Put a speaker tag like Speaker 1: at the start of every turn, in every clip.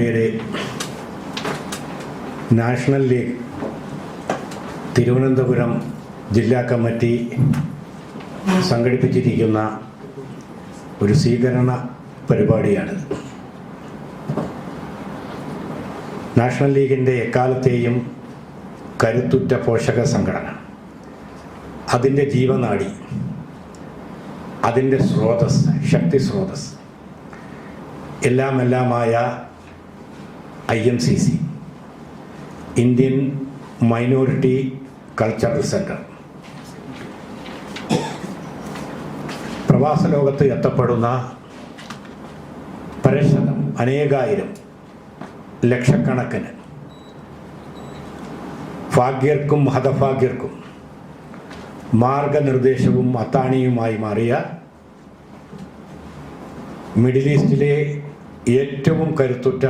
Speaker 1: പ്രിയരെ national league Thiruvananthapuram ജില്ലാ committee സംഘടിപ്പിച്ചിരിക്കുന്ന ഒരു സ്വീകരണ പരിപാടിയാണ്. നാഷണൽ ലീഗിന്റെ എക്കാലത്തെയും കരുത്തുറ്റ പോഷക സംഘടന. അതിന്റെ ജീവനാടി അതിന്റെ സ്രോതസ് ശക്തി സ്രോതസ് എല്ലാം എല്ലാമായ I M C C. Indian minority cultural centre പ്രവാസ ലോകത്ത് എത്തപ്പെടുന്ന പരശതം അനേകായിരം ലക്ഷക്കണക്കിന് ഭാഗ്യർക്കും ഹതഭാഗ്യർക്കും മാർഗനിർദ്ദേശവും അത്താണിയുമായി മാറിയ മിഡിൽ ഈസ്റ്റിലെ ഏറ്റവും കരുത്തുറ്റ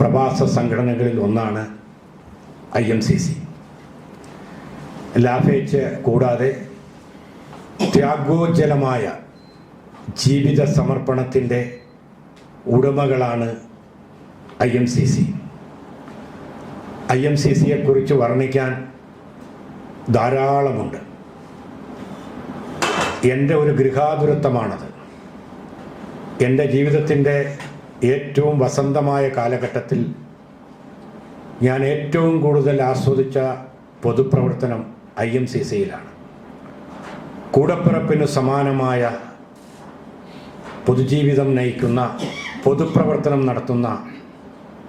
Speaker 1: പ്രവാസ സംഘടനകളിൽ ഒന്നാണ് ഐ എം സി സി. ലാഭേച്ഛ കൂടാതെ ത്യാഗോജ്ജലമായ ജീവിത സമർപ്പണത്തിന്റെ ഉടമകളാണ് I M C C. I M C സിയെക്കുറിച്ച് വർണിക്കാൻ ധാരാളമുണ്ട്. എന്റെ ഒരു ഗൃഹാതുരത്വമാണത്. എന്റെ ജീവിതത്തിന്റെ ഏറ്റവും വസന്തമായ കാലഘട്ടത്തിൽ ഞാൻ ഏറ്റവും കൂടുതൽ ആസ്വദിച്ച പൊതുപ്രവർത്തനം ഐ എം സി സിയിലാണ്. കൂടപ്പിറപ്പിന് സമാനമായ പൊതുജീവിതം നയിക്കുന്ന പൊതുപ്രവർത്തനം നടത്തുന്ന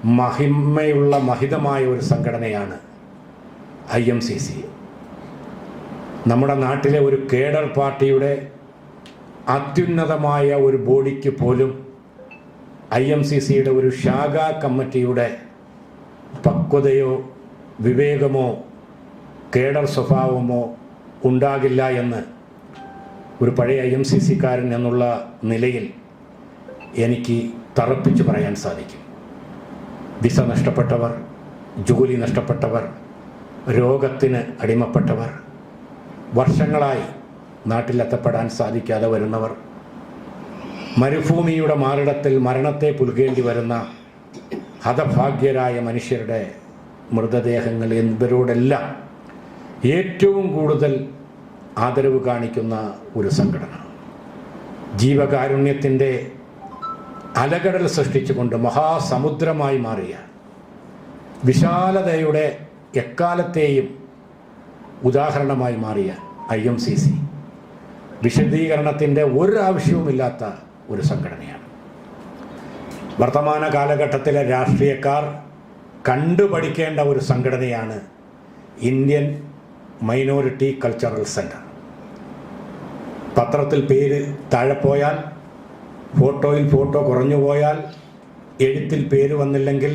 Speaker 1: മഹിമയുള്ള മഹിതമായ ഒരു സംഘടനയാണ് ഐ എം സി സി. നമ്മുടെ നാട്ടിലെ ഒരു കേഡർ പാർട്ടിയുടെ അത്യുന്നതമായ ഒരു ബോഡിക്ക് പോലും ഐ എം സി സിയുടെ ഒരു ശാഖാ കമ്മിറ്റിയുടെ പക്വതയോ വിവേകമോ കേഡർ സ്വഭാവമോ ഉണ്ടാകില്ല എന്ന് ഒരു പഴയ ഐ എം സി സിക്കാരൻ എന്നുള്ള നിലയിൽ എനിക്ക് തറപ്പിച്ച് പറയാൻ സാധിക്കും. വിസ നഷ്ടപ്പെട്ടവർ ജോലി നഷ്ടപ്പെട്ടവർ രോഗത്തിന് അടിമപ്പെട്ടവർ വർഷങ്ങളായി നാട്ടിലെത്തപ്പെടാൻ സാധിക്കാതെ വരുന്നവർ മരുഭൂമിയുടെ മാറിടത്തിൽ മരണത്തെ പുൽകേണ്ടി വരുന്ന ഹതഭാഗ്യരായ മനുഷ്യരുടെ മൃതദേഹങ്ങൾ എന്നിവരോടെല്ലാം ഏറ്റവും കൂടുതൽ ആദരവ് കാണിക്കുന്ന ഒരു സംഘടന. ജീവകാരുണ്യത്തിന്റെ അലകടൽ സൃഷ്ടിച്ചുകൊണ്ട് മഹാസമുദ്രമായി മാറിയ വിശാലതയുടെ എക്കാലത്തെയും ഉദാഹരണമായി മാറിയ ഐ എം സി സി. വിശദീകരണത്തിന്റെ ഒരാവശ്യവുമില്ലാത്ത ഒരു സംഘടനയാണ്. വർത്തമാന കാലഘട്ടത്തിലെ രാഷ്ട്രീയക്കാർ കണ്ടുപഠിക്കേണ്ട ഒരു സംഘടനയാണ് ഇന്ത്യൻ മൈനോറിറ്റി കൾച്ചറൽ സെന്റർ പത്രത്തിൽ പേര് താഴെ പോയാൽ ഫോട്ടോയിൽ ഫോട്ടോ കുറഞ്ഞു പോയാൽ എഴുത്തിൽ പേര് വന്നില്ലെങ്കിൽ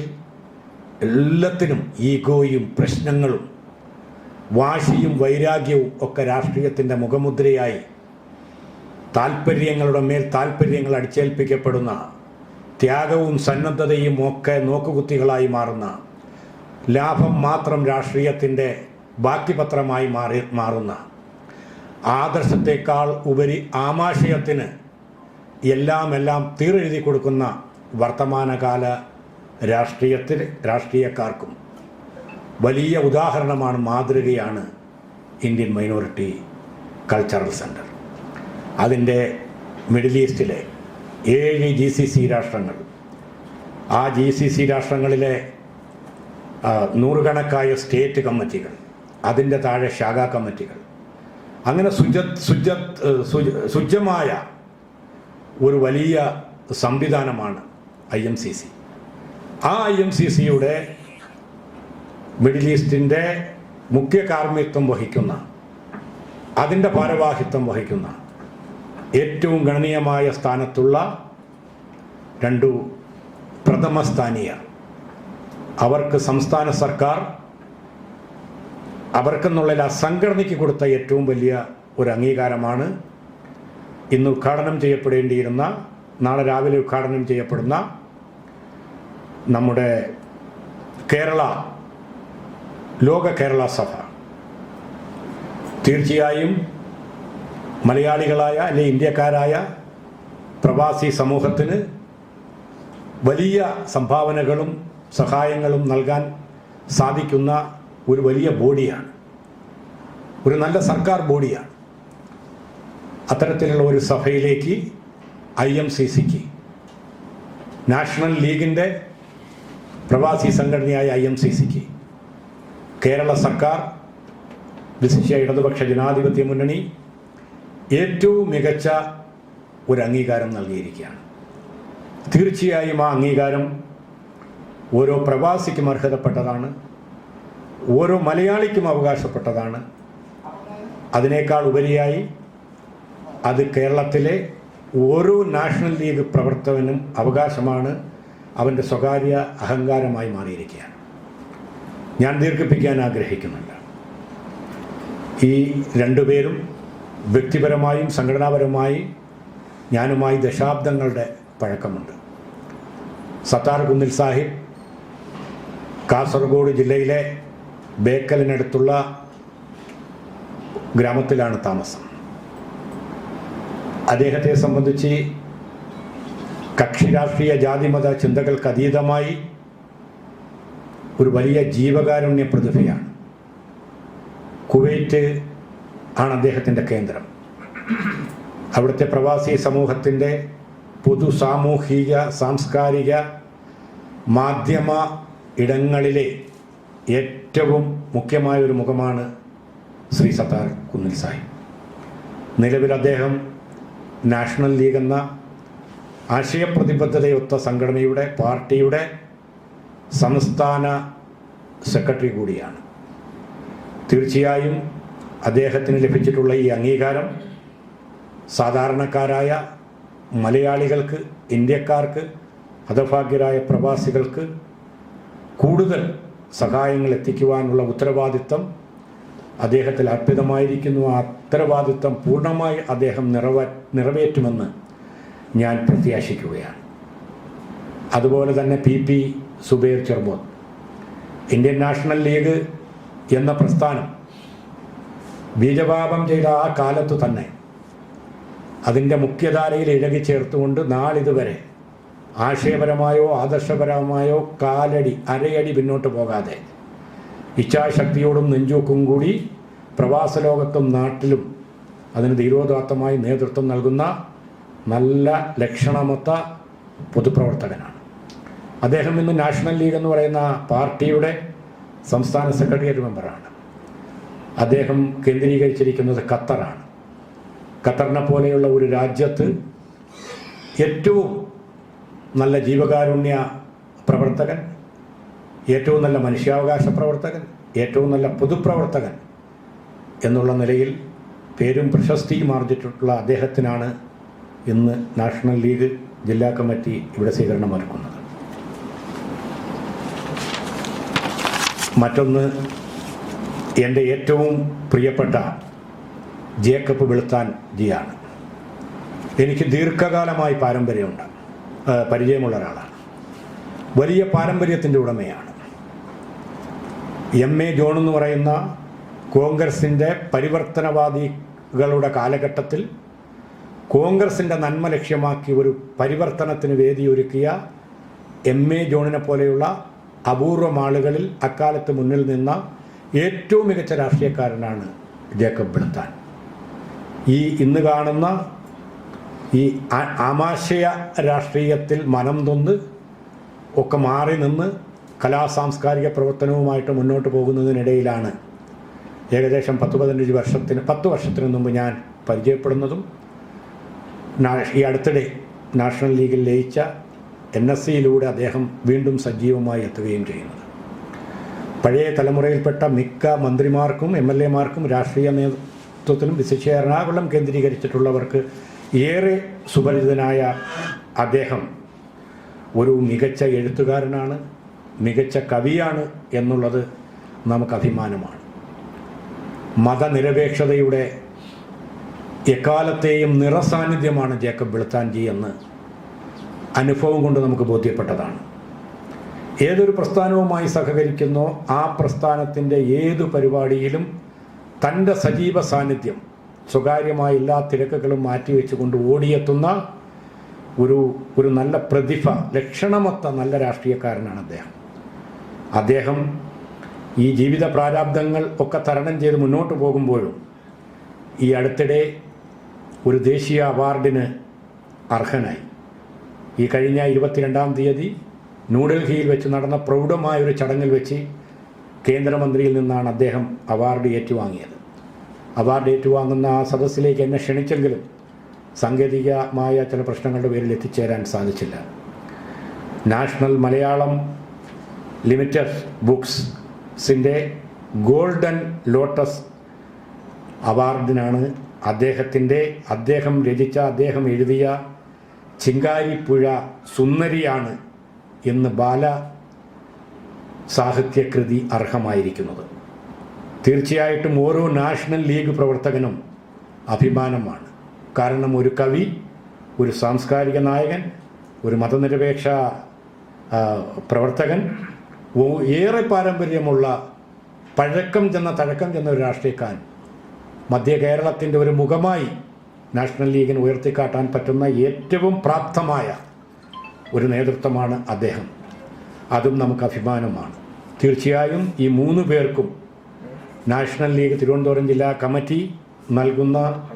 Speaker 1: എല്ലാത്തിനും ഈഗോയും പ്രശ്നങ്ങളും വാശിയും വൈരാഗ്യവും ഒക്കെ രാഷ്ട്രീയത്തിന്റെ മുഖമുദ്രയായി താല്പര്യങ്ങളുടെ മേൽ താല്പര്യങ്ങൾ അടിച്ചേൽപ്പിക്കപ്പെടുന്ന ത്യാഗവും സന്നദ്ധതയും ഒക്കെ നോക്കുകുത്തികളായി മാറുന്ന ലാഭം മാത്രം രാഷ്ട്രീയത്തിന്റെ ബാക്കി പത്രമായി മാറി മാറുന്ന ആദർശത്തെക്കാൾ ഉപരി ആമാശയത്തിന് എല്ലാം എല്ലാം തീരെഴുതി കൊടുക്കുന്ന വർത്തമാനകാല രാഷ്ട്രീയത്തിൽ രാഷ്ട്രീയക്കാർക്കും വലിയ ഉദാഹരണമാണ് മാതൃകയാണ് ഇന്ത്യൻ മൈനോറിറ്റി കൾച്ചറൽ സെന്റർ അതിന്റെ മിഡിൽ ഈസ്റ്റിലെ ഏഴ് ജി സി സി രാഷ്ട്രങ്ങൾ. ആ ജി സി സി രാഷ്ട്രങ്ങളിലെ നൂറുകണക്കായ സ്റ്റേറ്റ് കമ്മിറ്റികൾ അതിന്റെ താഴെ ശാഖാ കമ്മിറ്റികൾ. അങ്ങനെ സുജ സുജ- സുജമായ ഒരു വലിയ സംവിധാനമാണ് ഐ എം സി സി. ആ ഐ എം സി സിയുടെ മിഡിൽ ഈസ്റ്റിന്റെ മുഖ്യ കാർമ്മിത്വം വഹിക്കുന്ന അതിന്റെ ഭാരവാഹിത്വം വഹിക്കുന്ന ഏറ്റവും ഗണനീയമായ സ്ഥാനത്തുള്ള രണ്ടു പ്രഥമ സ്ഥാനീയ. അവർക്ക് സംസ്ഥാന സർക്കാർ അവർക്കെന്നുള്ള ആ സംഘടനയ്ക്ക് കൊടുത്ത ഏറ്റവും വലിയ ഒരു അംഗീകാരമാണ്. ഇന്ന് ഉദ്ഘാടനം ചെയ്യപ്പെടേണ്ടിയിരുന്ന നാളെ രാവിലെ ഉദ്ഘാടനം ചെയ്യപ്പെടുന്ന നമ്മുടെ കേരള ലോക കേരള സഭ. തീർച്ചയായും മലയാളികളായ അല്ലെ ഇന്ത്യക്കാരായ പ്രവാസി സമൂഹത്തിന് വലിയ സംഭാവനകളും സഹായങ്ങളും നൽകാൻ സാധിക്കുന്ന ഒരു വലിയ ബോഡിയാണ്. ഒരു നല്ല സർക്കാർ ബോഡിയാണ്. അത്തരത്തിലുള്ള ഒരു സഭയിലേക്ക് ഐ എം സി സിക്ക് നാഷണൽ ലീഗിന്റെ പ്രവാസി സംഘടനയായ ഐ എം സി സിക്ക് കേരള സർക്കാർ വിശിഷ്യ ഇടതുപക്ഷ ജനാധിപത്യ മുന്നണി ഏറ്റവും മികച്ച ഒരു അംഗീകാരം നൽകിയിരിക്കുകയാണ്. തീർച്ചയായും ആ അംഗീകാരം ഓരോ പ്രവാസിക്കും അർഹതപ്പെട്ടതാണ്. ഓരോ മലയാളിക്കും അവകാശപ്പെട്ടതാണ്. അതിനേക്കാൾ ഉപരിയായി അത് കേരളത്തിലെ ഓരോ നാഷണൽ ലീഗ് പ്രവർത്തകനും അവകാശമാണ്. അവന്റെ സ്വകാര്യ അഹങ്കാരമായി മാറിയിരിക്കുകയാണ്. ഞാൻ ദീർഘിപ്പിക്കാൻ ആഗ്രഹിക്കുന്നുണ്ട്. ഈ രണ്ടുപേരും വ്യക്തിപരമായും സംഘടനാപരമായി ഞാനുമായി ദശാബ്ദങ്ങളുടെ പഴക്കമുണ്ട്. സത്താർ കുന്നിൽ സാഹിബ് കാസർഗോഡ് ജില്ലയിലെ ബേക്കലിനടുത്തുള്ള ഗ്രാമത്തിലാണ് താമസം. അദ്ദേഹത്തെ സംബന്ധിച്ച് കക്ഷി രാഷ്ട്രീയ ജാതിമത ചിന്തകൾക്ക് അതീതമായി ഒരു വലിയ ജീവകാരുണ്യ പ്രതിഭയാണ്. കുവൈറ്റ് ആണ് അദ്ദേഹത്തിന്റെ കേന്ദ്രം. അവിടുത്തെ പ്രവാസി സമൂഹത്തിന്റെ പൊതു സാമൂഹിക സാംസ്കാരിക മാധ്യമ ഇടങ്ങളിലെ ഏറ്റവും മുഖ്യമായ ഒരു മുഖമാണ് ശ്രീ സത്താർ കുന്നിൽ സാഹിബ് നിലവിൽ അദ്ദേഹം നാഷണൽ ലീഗ് എന്ന ആശയപ്രതിബദ്ധതയൊത്ത സംഘടനയുടെ പാർട്ടിയുടെ സംസ്ഥാന സെക്രട്ടറി കൂടിയാണ്. തീർച്ചയായും അദ്ദേഹത്തിന് ലഭിച്ചിട്ടുള്ള ഈ അംഗീകാരം സാധാരണക്കാരായ മലയാളികൾക്ക് ഇന്ത്യക്കാർക്ക് ഹതഭാഗ്യരായ പ്രവാസികൾക്ക് കൂടുതൽ സഹായങ്ങൾ എത്തിക്കുവാനുള്ള ഉത്തരവാദിത്തം അദ്ദേഹത്തിൽ അർപ്പിതമായിരിക്കുന്നു. ആ ഉത്തരവാദിത്തം പൂർണമായി അദ്ദേഹം നിറവ നിറവേറ്റുമെന്ന് ഞാൻ പ്രത്യാശിക്കുകയാണ്. അതുപോലെ തന്നെ പി. പി. സുബൈർ ചെർമോൻ ഇന്ത്യൻ നാഷണൽ ലീഗ് എന്ന പ്രസ്ഥാനം ബീജപാപം ചെയ്ത ആ കാലത്തു തന്നെ അതിന്റെ മുഖ്യധാരയിൽ ഇഴകി ചേർത്തുകൊണ്ട് നാളിതുവരെ ആശയപരമായോ ആദർശപരമായോ കാലടി അരയടി പിന്നോട്ട് പോകാതെ ഇച്ഛാശക്തിയോടും നെഞ്ചൂക്കും കൂടി പ്രവാസ ലോകത്തും നാട്ടിലും അതിന് ധീരോദാത്തമായി നേതൃത്വം നൽകുന്ന നല്ല ലക്ഷണമൊത്ത പൊതുപ്രവർത്തകനാണ്. അദ്ദേഹം ഇന്ന് നാഷണൽ ലീഗ് എന്ന് പറയുന്ന പാർട്ടിയുടെ സംസ്ഥാന സെക്രട്ടേറിയറ്റ് മെമ്പറാണ്. അദ്ദേഹം കേന്ദ്രീകരിച്ചിരിക്കുന്നത് ഖത്തറാണ്. ഖത്തറിനെ പോലെയുള്ള ഒരു രാജ്യത്ത് ഏറ്റവും നല്ല ജീവകാരുണ്യ പ്രവർത്തകൻ ഏറ്റവും നല്ല മനുഷ്യാവകാശ പ്രവർത്തകൻ ഏറ്റവും നല്ല പൊതുപ്രവർത്തകൻ എന്നുള്ള നിലയിൽ പേരും പ്രശസ്തിയും ആർജിച്ചിട്ടുള്ള അദ്ദേഹത്തിനാണ് ഇന്ന് നാഷണൽ ലീഗ് ജില്ലാ കമ്മിറ്റി ഇവിടെ സ്വീകരണം ഒരുക്കുന്നത്. മറ്റൊന്ന് എന്റെ ഏറ്റവും പ്രിയപ്പെട്ട ജേക്കബ് വെളുത്താൻ ജിയാണ്. എനിക്ക് ദീർഘകാലമായി പാരമ്പര്യമുണ്ട്. പരിചയമുള്ള ഒരാളാണ്. വലിയ പാരമ്പര്യത്തിന്റെ ഉടമയാണ്. എം. എ. ജോൺ എന്ന് പറയുന്ന കോൺഗ്രസിന്റെ പരിവർത്തനവാദികളുടെ കാലഘട്ടത്തിൽ കോൺഗ്രസിന്റെ നന്മ ലക്ഷ്യമാക്കി ഒരു പരിവർത്തനത്തിന് വേദിയൊരുക്കിയ എം. എ. ജോണിനെ പോലെയുള്ള അപൂർവം ആളുകളിൽ അക്കാലത്ത് മുന്നിൽ നിന്ന ഏറ്റവും മികച്ച രാഷ്ട്രീയക്കാരനാണ് ജേക്കബ് വെളുത്താൻ ഈ ഇന്ന് കാണുന്ന ഈ ആമാശയ രാഷ്ട്രീയത്തിൽ മനം തൊന്ന് ഒക്കെ മാറി നിന്ന് കലാ സാംസ്കാരിക പ്രവർത്തനവുമായിട്ട് മുന്നോട്ട് പോകുന്നതിനിടയിലാണ് ഏകദേശം പത്ത് പതിനഞ്ച് വർഷത്തിന് പത്ത് വർഷത്തിന് മുമ്പ് ഞാൻ പരിചയപ്പെടുന്നതും ഈ അടുത്തിടെ നാഷണൽ ലീഗിൽ ലയിച്ച എൻ എസ് സിയിലൂടെ അദ്ദേഹം വീണ്ടും സജീവമായി എത്തുകയും ചെയ്യുന്നത്. പഴയ തലമുറയിൽപ്പെട്ട മിക്ക മന്ത്രിമാർക്കും എം എൽ എമാർക്കും രാഷ്ട്രീയ നേതൃത്വത്തിലും വിശേഷ എറണാകുളം കേന്ദ്രീകരിച്ചിട്ടുള്ളവർക്ക് ഏറെ സുപരിചിതനായ അദ്ദേഹം ഒരു മികച്ച എഴുത്തുകാരനാണ് മികച്ച കവിയാണ് എന്നുള്ളത് നമുക്ക് അഭിമാനമാണ് മതനിരപേക്ഷതയുടെ എക്കാലത്തെയും നിറസാന്നിധ്യമാണ് ജേക്കബ് വെളുത്താൻജി എന്ന് അനുഭവം കൊണ്ട് നമുക്ക് ബോധ്യപ്പെട്ടതാണ്. ഏതൊരു പ്രസ്ഥാനവുമായി സഹകരിക്കുന്നോ ആ പ്രസ്ഥാനത്തിന്റെ ഏതു പരിപാടിയിലും തന്റെ സജീവ സാന്നിധ്യം സ്വകാര്യമായ എല്ലാ തിരക്കുകളും മാറ്റിവെച്ചുകൊണ്ട് ഓടിയെത്തുന്ന ഒരു ഒരു നല്ല പ്രതിഭ ലക്ഷണമൊത്ത നല്ല രാഷ്ട്രീയക്കാരനാണ് അദ്ദേഹം. അദ്ദേഹം ഈ ജീവിത പ്രാരാബ്ദങ്ങൾ ഒക്കെ തരണം ചെയ്ത് മുന്നോട്ട് പോകുമ്പോഴും ഈ അടുത്തിടെ ഒരു ദേശീയ അവാർഡിന് അർഹനായി. ഈ കഴിഞ്ഞ ഇരുപത്തിരണ്ടാം തീയതി ന്യൂഡൽഹിയിൽ വെച്ച് നടന്ന പ്രൗഢമായ ഒരു ചടങ്ങിൽ വെച്ച് കേന്ദ്രമന്ത്രിയിൽ നിന്നാണ് അദ്ദേഹം അവാർഡ് ഏറ്റുവാങ്ങിയത്. അവാർഡ് ഏറ്റുവാങ്ങുന്ന ആ സദസ്സിലേക്ക് എന്നെ ക്ഷണിച്ചെങ്കിലും സാങ്കേതികമായ ചില പ്രശ്നങ്ങളുടെ പേരിൽ എത്തിച്ചേരാൻ സാധിച്ചില്ല. നാഷണൽ മലയാളം ലിമിറ്റഡ് ബുക്സിന്റെ ഗോൾഡൻ ലോട്ടസ് അവാർഡിനാണ് അദ്ദേഹത്തിന്റെ അദ്ദേഹം രചിച്ച അദ്ദേഹം എഴുതിയ ചിങ്കാരിപ്പുഴ സുന്ദരിയാണ് എന്ന് ബാല സാഹിത്യകൃതി അർഹമായിരിക്കുന്നത്. തീർച്ചയായിട്ടും ഓരോ നാഷണൽ ലീഗ് പ്രവർത്തകനും അഭിമാനമാണ്. കാരണം ഒരു കവി ഒരു സാംസ്കാരിക നായകൻ ഒരു മതനിരപേക്ഷ പ്രവർത്തകൻ ഏറെ പാരമ്പര്യമുള്ള പഴക്കം ചെന്ന തഴക്കം ചെന്ന ഒരു രാഷ്ട്രീയക്കാരൻ മധ്യ കേരളത്തിന്റെ ഒരു മുഖമായി നാഷണൽ ലീഗിന് ഉയർത്തിക്കാട്ടാൻ പറ്റുന്ന ഏറ്റവും പ്രാപ്തമായ ഒരു നേതൃത്വമാണ് അദ്ദേഹം. അതും നമുക്ക് അഭിമാനമാണ്. തീർച്ചയായും ഈ മൂന്ന് പേർക്കും നാഷണൽ ലീഗ് തിരുവനന്തപുരം ജില്ലാ കമ്മിറ്റി നൽകുന്ന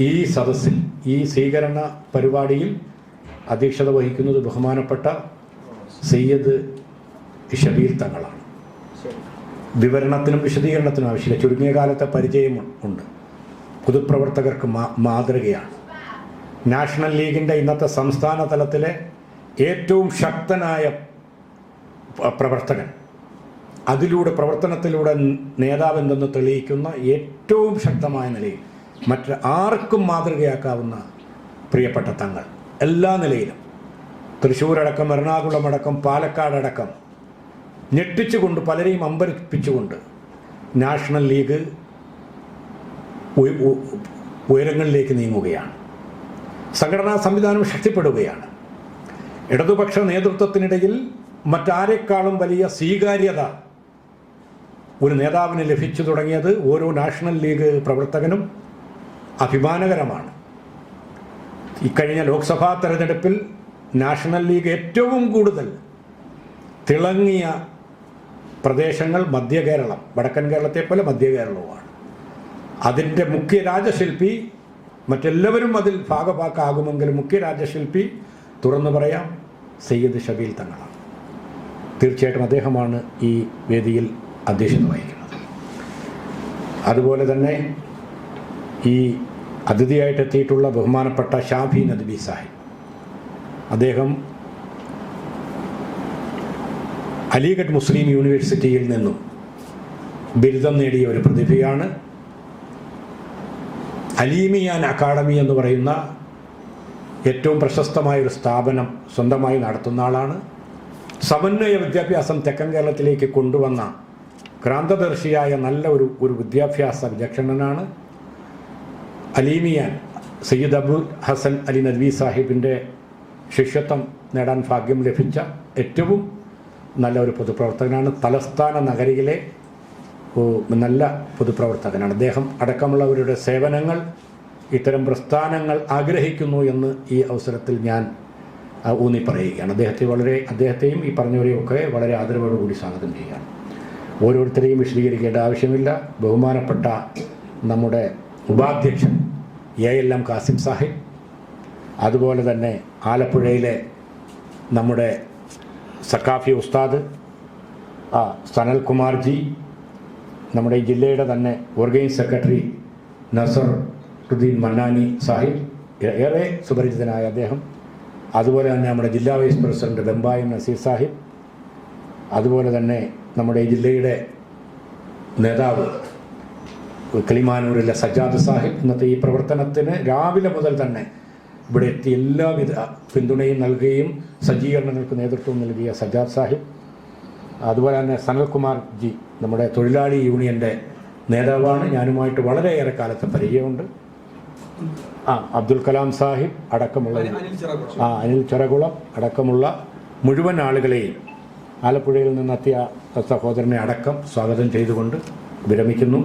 Speaker 1: ഈ സദസ്സിൽ ഈ സ്വീകരണ പരിപാടിയിൽ അധ്യക്ഷത വഹിക്കുന്നത് ബഹുമാനപ്പെട്ട സയ്യദ് ഷബീർ തങ്ങളാണ്. വിവരണത്തിനും വിശദീകരണത്തിനും ആവശ്യമില്ല. ചുരുങ്ങിയ കാലത്തെ പരിചയം ഉണ്ട്. പൊതുപ്രവർത്തകർക്ക് മാതൃകയാണ്. നാഷണൽ ലീഗിന്റെ ഇന്നത്തെ സംസ്ഥാന തലത്തിലെ ഏറ്റവും ശക്തനായ പ്രവർത്തകൻ. അതിലൂടെ പ്രവർത്തനത്തിലൂടെ നേതാവെന്തെന്ന് തെളിയിക്കുന്ന ഏറ്റവും ശക്തമായ നിലയിൽ മറ്റ് ആർക്കും മാതൃകയാക്കാവുന്ന പ്രിയപ്പെട്ട തങ്ങൾ എല്ലാ നിലയിലും. തൃശ്ശൂരടക്കം എറണാകുളമടക്കം പാലക്കാടടക്കം ഞെട്ടിച്ചുകൊണ്ട് പലരെയും അമ്പരിപ്പിച്ചുകൊണ്ട് നാഷണൽ ലീഗ് ഉയരങ്ങളിലേക്ക് നീങ്ങുകയാണ്. സംഘടനാ സംവിധാനം ശക്തിപ്പെടുകയാണ്. ഇടതുപക്ഷ നേതൃത്വത്തിനിടയിൽ മറ്റാരെക്കാളും വലിയ സ്വീകാര്യത ഒരു നേതാവിന് ലഭിച്ചു തുടങ്ങിയത് ഓരോ നാഷണൽ ലീഗ് പ്രവർത്തകനും അഭിമാനകരമാണ്. ഇക്കഴിഞ്ഞ ലോക്സഭാ തെരഞ്ഞെടുപ്പിൽ നാഷണൽ ലീഗ് ഏറ്റവും കൂടുതൽ തിളങ്ങിയ പ്രദേശങ്ങൾ മധ്യ കേരളം വടക്കൻ കേരളത്തെ പോലെ മധ്യ കേരളവുമാണ്. അതിന്റെ മുഖ്യ രാജശില്പി മറ്റെല്ലാവരും അതിൽ ഭാഗഭാക്കാകുമെങ്കിലും മുഖ്യ രാജശില്പി തുറന്നു പറയാം സയ്യിദ് ഷബീൽ തങ്ങളാണ്. തീർച്ചയായിട്ടും അദ്ദേഹമാണ് ഈ വേദിയിൽ അധ്യക്ഷത വഹിക്കുന്നത്. അതുപോലെ തന്നെ ഈ അതിഥിയായിട്ട് എത്തിയിട്ടുള്ള ബഹുമാനപ്പെട്ട ഷാഫി നദ്ബി സാഹിബ് അദ്ദേഹം അലിഗഡ് മുസ്ലിം യൂണിവേഴ്സിറ്റിയിൽ നിന്നും ബിരുദം നേടിയ ഒരു പ്രതിഭയാണ്. അലീമിയാൻ അക്കാഡമി എന്ന് പറയുന്ന ഏറ്റവും പ്രശസ്തമായ ഒരു സ്ഥാപനം സ്വന്തമായി നടത്തുന്ന ആളാണ്. സമന്വയ വിദ്യാഭ്യാസം തെക്കൻ കേരളത്തിലേക്ക് കൊണ്ടുവന്ന ക്രാന്തദർശിയായ നല്ല ഒരു ഒരു വിദ്യാഭ്യാസ വിചക്ഷണനാണ് അലീമിയാൻ സയ്യിദ് അബുൽ ഹസൻ അലി നദ്വി സാഹിബിന്റെ ശിഷ്യത്വം നേടാൻ ഭാഗ്യം ലഭിച്ച ഏറ്റവും നല്ല ഒരു പൊതുപ്രവർത്തകനാണ്. തലസ്ഥാന നഗരിയിലെ നല്ല പൊതുപ്രവർത്തകനാണ്. അദ്ദേഹം അടക്കമുള്ളവരുടെ സേവനങ്ങൾ ഇത്തരം പ്രസ്ഥാനങ്ങൾ ആഗ്രഹിക്കുന്നു എന്ന് ഈ അവസരത്തിൽ ഞാൻ ഊന്നി പറയുകയാണ്. അദ്ദേഹത്തെ വളരെ അദ്ദേഹത്തെയും ഈ പറഞ്ഞവരെയും ഒക്കെ വളരെ ആദരവോടുകൂടി സ്വാഗതം ചെയ്യുകയാണ്. ഓരോരുത്തരെയും വിശദീകരിക്കേണ്ട ആവശ്യമില്ല. ബഹുമാനപ്പെട്ട നമ്മുടെ ഉപാധ്യക്ഷൻ A L M Kasim Sahib അതുപോലെ തന്നെ ആലപ്പുഴയിലെ നമ്മുടെ സക്കാഫി ഉസ്താദ് ആ സനൽകുമാർജി നമ്മുടെ ജില്ലയുടെ തന്നെ ഓർഗനൈസ് സെക്രട്ടറി നസറുദ്ദീൻ മന്നാനി സാഹിബ് ഏറെ സുപരിചിതനായ അദ്ദേഹം. അതുപോലെ തന്നെ നമ്മുടെ ജില്ലാ വൈസ് പ്രസിഡന്റ് ബെമ്പായം നസീർ സാഹിബ്. അതുപോലെ തന്നെ നമ്മുടെ ഈ ജില്ലയുടെ നേതാവ് കിളിമാനൂരിലെ സജ്ജാദ് സാഹിബ് ഇന്നത്തെ ഈ പ്രവർത്തനത്തിന് രാവിലെ മുതൽ തന്നെ ഇവിടെ എത്തി എല്ലാവിധ പിന്തുണയും നൽകുകയും സജ്ജീകരണങ്ങൾക്ക് നേതൃത്വം നൽകിയ സജ്ജാദ് സാഹിബ്. അതുപോലെ തന്നെ സനൽകുമാർ ജി നമ്മുടെ തൊഴിലാളി യൂണിയന്റെ നേതാവാണ്. ഞാനുമായിട്ട് വളരെയേറെ കാലത്തെ പരിചയമുണ്ട്. ആ അബ്ദുൽ കലാം സാഹിബ് അടക്കമുള്ള ആ അനിൽ ചിറകുളം അടക്കമുള്ള മുഴുവൻ ആളുകളെയും ആലപ്പുഴയിൽ നിന്നെത്തിയ സഹോദരനെ അടക്കം സ്വാഗതം ചെയ്തുകൊണ്ട് വിരമിക്കുന്നു.